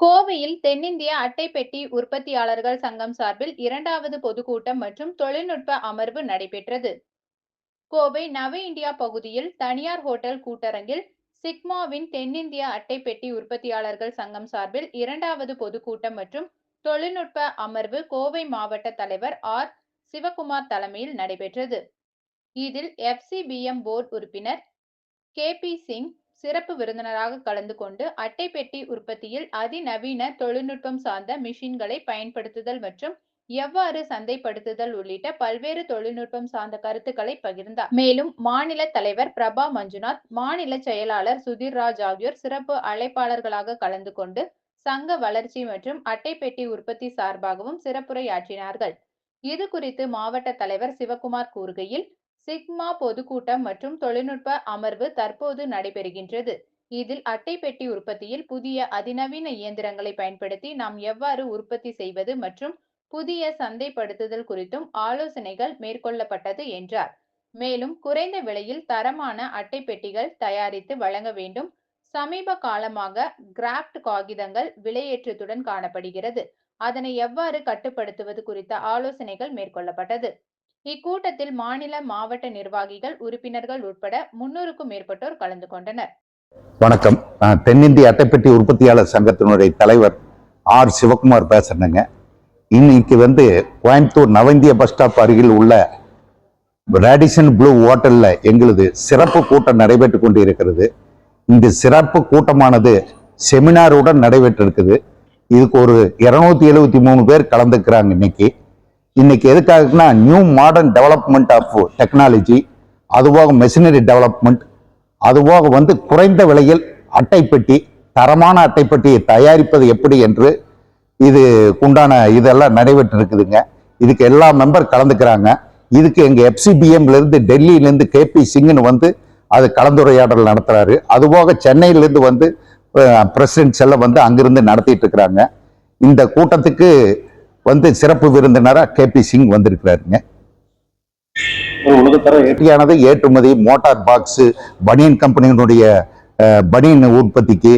கோவையில் தென்னிந்திய அட்டை பெட்டி உற்பத்தியாளர்கள் சங்கம் சார்பில் இரண்டாவது பொதுக்கூட்டம் மற்றும் தொழில்நுட்ப அமர்வு நடைபெற்றது. கோவை நவ இந்தியா பகுதியில் தனியார் ஹோட்டல் கூட்டரங்கில் சிக்மாவின் தென்னிந்திய அட்டை பெட்டி உற்பத்தியாளர்கள் சங்கம் சார்பில் இரண்டாவது பொதுக்கூட்டம் மற்றும் தொழில்நுட்ப அமர்வு கோவை மாவட்ட தலைவர் ஆர். சிவகுமார் தலைமையில் நடைபெற்றது. இதில் எஃப்சிபிஎம் போர்டு உறுப்பினர் கே. பி. சிங் சிறப்பு விருந்தினராக கலந்து கொண்டு அட்டை பெட்டி உற்பத்தியில் அதிநவீன தொழில்நுட்பம் சார்ந்த மிஷின்களை பயன்படுத்துதல் மற்றும் எவ்வாறு சந்தைப்படுத்துதல் உள்ளிட்ட பல்வேறு தொழில்நுட்பம் சார்ந்த கருத்துக்களை பகிர்ந்தார். மேலும் மாநில தலைவர் பிரபா மஞ்சுநாத் மாநில செயலாளர் சுதீர் ராஜ் ஆகியோர் சிறப்பு அழைப்பாளர்களாக கலந்து கொண்டு சங்க வளர்ச்சி மற்றும் அட்டை பெட்டி உற்பத்தி சார்பாகவும் சிறப்புரையாற்றினார்கள். இது குறித்து மாவட்ட தலைவர் சிவகுமார் கூறுகையில் சிக்மா பொதுக்கூட்டம் மற்றும் தொழில்நுட்ப அமர்வு தற்போது நடைபெறுகின்றது. இதில் அட்டை பெட்டி உற்பத்தியில் புதிய அதிநவீன இயந்திரங்களை பயன்படுத்தி நாம் எவ்வாறு உற்பத்தி செய்வது மற்றும் புதிய சந்தைப்படுத்துதல் குறித்தும் ஆலோசனைகள் மேற்கொள்ளப்பட்டது என்றார். மேலும் குறைந்த விலையில் தரமான அட்டை பெட்டிகள் தயாரித்து வழங்க வேண்டும். சமீப காலமாக கிராஃப்ட் காகிதங்கள் விலையேற்றத்துடன் காணப்படுகிறது. அதனை எவ்வாறு கட்டுப்படுத்துவது குறித்த ஆலோசனைகள் மேற்கொள்ளப்பட்டது. இக்கூட்டத்தில் மாநில மாவட்ட நிர்வாகிகள் உறுப்பினர்கள் உட்பட முன்னூறுக்கும் மேற்பட்டோர் கலந்து கொண்டனர். வணக்கம். நான் தென்னிந்திய அட்டைப்பெட்டி உற்பத்தியாளர் சங்கத்தினுடைய தலைவர் ஆர். சிவகுமார் பேசுறேங்க. இன்னைக்கு வந்து கோயம்புத்தூர் நவந்திய பஸ் ஸ்டாப் அருகில் உள்ள ரேடிசன் ப்ளூ ஹோட்டலில் எங்களது சிறப்பு கூட்டம் நடைபெற்று கொண்டு இருக்கிறது இந்த சிறப்பு கூட்டமானது செமினாருடன் நடைபெற்றிருக்குது. இதுக்கு ஒரு இருநூத்தி எழுபத்தி மூணு பேர் கலந்துக்கிறாங்க இன்னைக்கு. இன்னைக்கு எதுக்காகனா new modern development of technology அதுபோக மெஷினரி டெவலப்மெண்ட் அதுபோக வந்து குறைந்த விலையில் அட்டைப்பெட்டி தரமான அட்டைப்பெட்டியை தயாரிப்பது எப்படி என்று இது உண்டான இதெல்லாம் நடைபெற்று இருக்குதுங்க இதுக்கு எல்லா மெம்பர் கலந்துக்கிறாங்க. இதுக்கு எங்கள் எஃப்சிபிஎம்லேருந்து டெல்லியிலேருந்து கேபி சிங்னு வந்து அது கலந்துரையாடல் நடத்துகிறாரு அதுபோக சென்னையிலேருந்து வந்து பிரசிடென்ட்ஸ் எல்லாம் வந்து அங்கிருந்து நடத்திட்டு இருக்கிறாங்க. இந்த கூட்டத்துக்கு வந்து சிறப்பு விருந்தினரா கேபி சிங் வந்திருக்கிறாருங்க. உலகத்தர ஏற்றியானது ஏற்றுமதி மோட்டார் பாக்ஸ் பனியன் கம்பெனியினுடைய பனியன் உற்பத்திக்கு